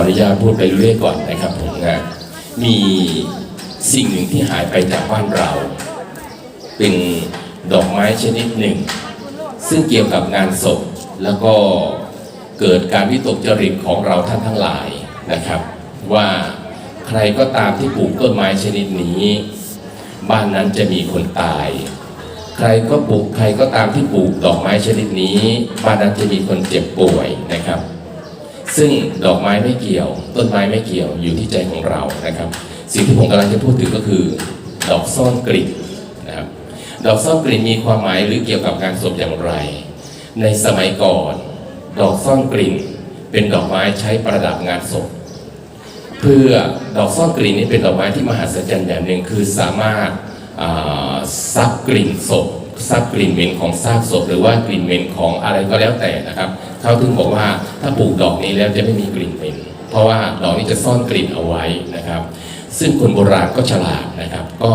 ออนุญาตพูดไปเรื่อยก่อนนะครับผมนะมีสิ่งหนึ่งที่หายไปจากบ้านเรา เป็นดอกไม้ชนิดหนึ่ง ซึ่งเกี่ยวกับงานศพแล้วก็เกิดการวิตกจริตของเราท่านทั้งหลายนะครับ ว่าใครก็ตามที่ปลูกต้นไม้ชนิดนี้ บ้านนั้นจะมีคนตาย ใครก็ปลูกใครก็ตามที่ปลูกดอกไม้ชนิดนี้ บ้านนั้นจะมีคนเจ็บป่วยนะครับ ซึ่งดอกไม้ไม่เกี่ยว ต้นไม้ไม่เกี่ยวอยู่ที่ใจของเรานะครับ สิ่งที่ผมกำลังจะพูดถึงก็คือ ดอกซ่อนกลิ่นนะครับดอกซ่อนกลิ่นมีความหมายหรือเกี่ยวกับการศพอย่างไร ในสมัยก่อน ดอกซ่อนกลิ่น เป็นดอกไม้ใช้ประดับงานศพเพื่อดอกซ่อนกลิ่นนี้เป็นดอกไม้ที่มหัศจรรย์อย่างหนึ่งคือสามารถซับกลิ่นศพซับกลิ่นเหม็นของซากศพหรือว่ากลิ่นเหม็นของอะไรก็แล้วแต่นะครับ เขาถึงบอกว่าถ้าปลูกดอกนี้แล้วจะไม่มีกลิ่นเหม็นเพราะว่าดอกนี้จะซ่อนกลิ่นเอาไว้นะครับ ซึ่งคนโบราณก็ฉลาดนะครับ ก็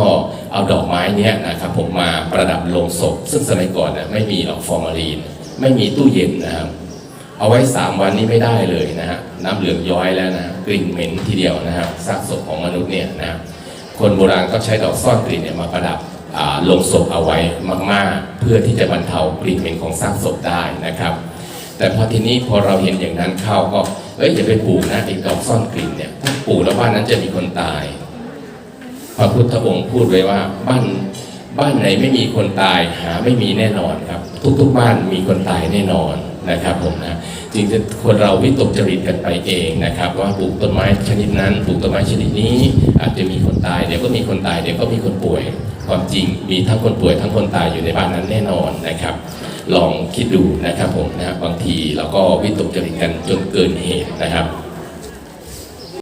เอาดอกไม้นี้นะครับผมมาประดับโลงศพ ซึ่งสมัยก่อนนะไม่มีหรอกฟอร์มาลีน ไม่มีตู้เย็นนะครับเอาไว้ 3 วันนี้ไม่ได้เลยนะฮะน้ำเหลืองย้อยแล้วนะกลิ่นเหม็นทีเดียวนะครับซากศพของมนุษย์เนี่ยนะครับคนโบราณก็ใช้ดอกซ่อนกลิ่นเนี่ยมาประดับลงศพเอาไว้มาก ๆ เพื่อที่จะบรรเทากลิ่นเหม็นของซากศพได้นะครับ แต่พอทีนี้พอเราเห็นอย่างนั้นเข้าก็เอ้ยอย่าไปปลูกนะไอ้ดอกซ่อนกลิ่นเนี่ยถ้าปลูกแล้วบ้านนั้นจะมีคนตายพระพุทธองค์พูดไว้ว่าบ้านบ้านไหนไม่มีคนตายหาไม่มีแน่นอนครับ ทุกๆบ้านมีคนตายแน่นอน นะครับผมนะจริงๆคนเราวิตกจริตกันไปเองนะครับ ว่าปลูกต้นไม้ชนิดนั้นปลูกต้นไม้ชนิดนี้ อาจจะมีคนตายเดี๋ยวก็มีคนตายเดี๋ยวก็มีคนป่วย ความจริงมีทั้งคนป่วยทั้งคนตายอยู่ในบ้านนั้นแน่นอนนะครับลองคิดดูนะครับผมนะบางทีเราก็วิตกจริตกันจนเกินเหตุนะครับ